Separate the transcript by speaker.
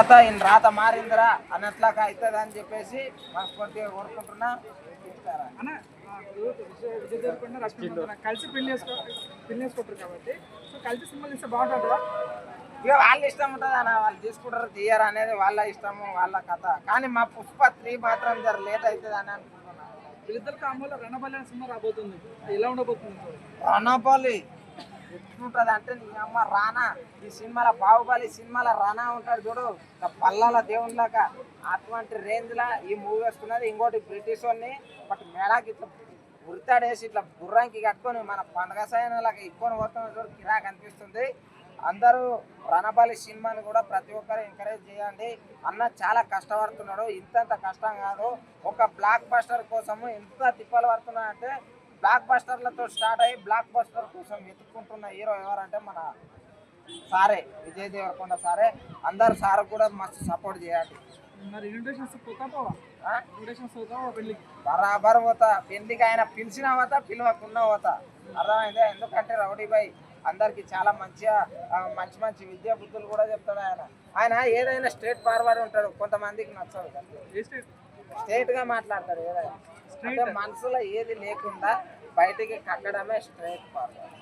Speaker 1: తర్వాత ఈయన రాత మారిందిరా అన్నట్లాగా అవుతుంది అని చెప్పేసి మనస్ఫూర్తిగా కోరుకుంటున్నా.
Speaker 2: కలిసి పెళ్ళి చేసుకో పెళ్ళి చేసుకుంటారు కాబట్టి. సో కలిసి సినిమాలు ఇస్తే బాగుంటుందా?
Speaker 1: ఇక వాళ్ళ ఇష్టం ఉంటుంది అన్న వాళ్ళు తీసుకుంటారు తీయరు అనేది వాళ్ళ ఇష్టము వాళ్ళ కథ. కానీ మా పుష్ప త్రీ మాత్రం జర లేట్ అవుతుంది అని అనుకుంటున్నాను
Speaker 2: వీళ్ళిద్దరు కాంబోలో రణబలి అనే సినిమా రాబోతుంది. ఎలా ఉండబోతుంది?
Speaker 1: రణబాలి ఎట్లుంటది అంటే నీ అమ్మ రానా? ఈ సినిమాలో బాహుబలి సినిమాలో రానా ఉంటాడు చూడు. పల్లాల దేవునిలాగా అటువంటి రేంజ్ లా ఈ మూవీ వస్తున్నది. ఇంకోటి బ్రిటిష్ వాళ్ళని బట్ మేడాకి ఇట్లా ఉరితాడేసి ఇట్లా గుర్రానికి కట్టుకొని మన పండగ సాయనలాగా ఎక్కువ పోతున్న చూడు. కిరాక్ అనిపిస్తుంది. అందరూ రణబాలి సినిమాని కూడా ప్రతి ఒక్కరు ఎంకరేజ్ చేయండి. అన్న చాలా కష్టపడుతున్నాడు. ఇంతంత కష్టం కాదు. ఒక బ్లాక్ బస్టర్ కోసము ఎంత తిప్పలు పడుతున్నాడంటే బ్లాక్ బస్టర్లతో స్టార్ట్ అయ్యి బ్లాక్ బస్టర్ కోసం వెతుక్కుంటున్న హీరో ఎవరంటే మన సారే విజయ్ దేవరకొండ సారే. అందరు సార్ కూడా మస్తు సపోర్ట్ చేయండి
Speaker 2: మరి ఇన్విటేషన్స్ పోతా పోవా
Speaker 1: ఆ?
Speaker 2: ఇన్విటేషన్స్ పోతావా పెళ్ళికి
Speaker 1: బరాబర్ పోతా. పెళ్ళికి ఆయన పిలిచిన పోతా పిలవకుండా పోతా. అర్థమైందే? ఎందుకంటే రౌడీ బాయ్ అందరికి చాలా మంచిగా మంచి మంచి విద్యా బుద్ధులు కూడా చెప్తాడు ఆయన. ఆయన ఏదైనా స్ట్రేట్ ఫార్వర్డ్ ఉంటాడు. కొంతమందికి నచ్చడు
Speaker 2: ఏ స్టేట్?
Speaker 1: స్ట్రైట్గా మాట్లాడతాడు ఏదైనా. మనసులో ఏది లేకుండా బయటికి కట్టడమే స్ట్రైట్ ఫార్వర్డ్.